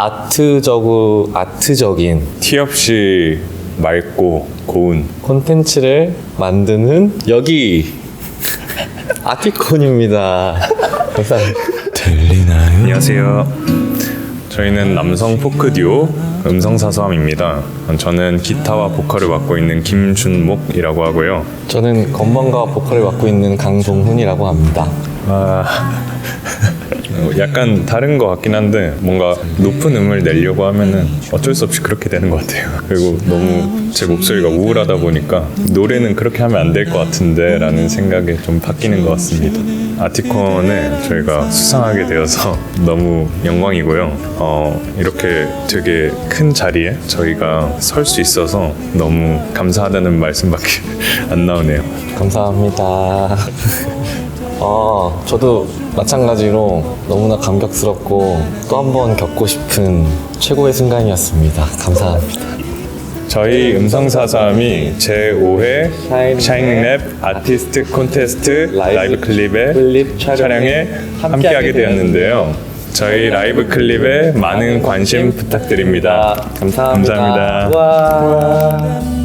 아트적우 아트적인 티 없이 맑고 고운 콘텐츠를 만드는 여기 아티콘입니다. 감사합니다. 들리나요? 안녕하세요. 저희는 남성 포크 듀오 음성사서함입니다. 저는 기타와 보컬을 맡고 있는 김준목이라고 하고요. 저는 건반과 보컬을 맡고 있는 강동훈이라고 합니다. 아, 어, 약간 다른 것 같긴 한데 뭔가 높은 음을 내려고 하면은 어쩔 수 없이 그렇게 되는 것 같아요. 그리고 너무 제 목소리가 우울하다 보니까 노래는 그렇게 하면 안 될 것 같은데 라는 생각에 좀 바뀌는 것 같습니다. 아티콘에 저희가 수상하게 되어서 너무 영광이고요. 어, 이렇게 되게 큰 자리에 저희가 설 수 있어서 너무 감사하다는 말씀밖에 안 나오네요. 감사합니다. 어, 저도 마찬가지로 너무나 감격스럽고 또 한 번 겪고 싶은 최고의 순간이었습니다. 감사합니다. 저희 음성사삼이 제5회 샤인 샤인랩 아티스트 콘테스트 라이브 클립의 클립 촬영에 촬영에 함께하게 되었는데요. 저희 라이브 클립에 많은 관심 부탁드립니다. 감사합니다. 감사합니다. 와. 내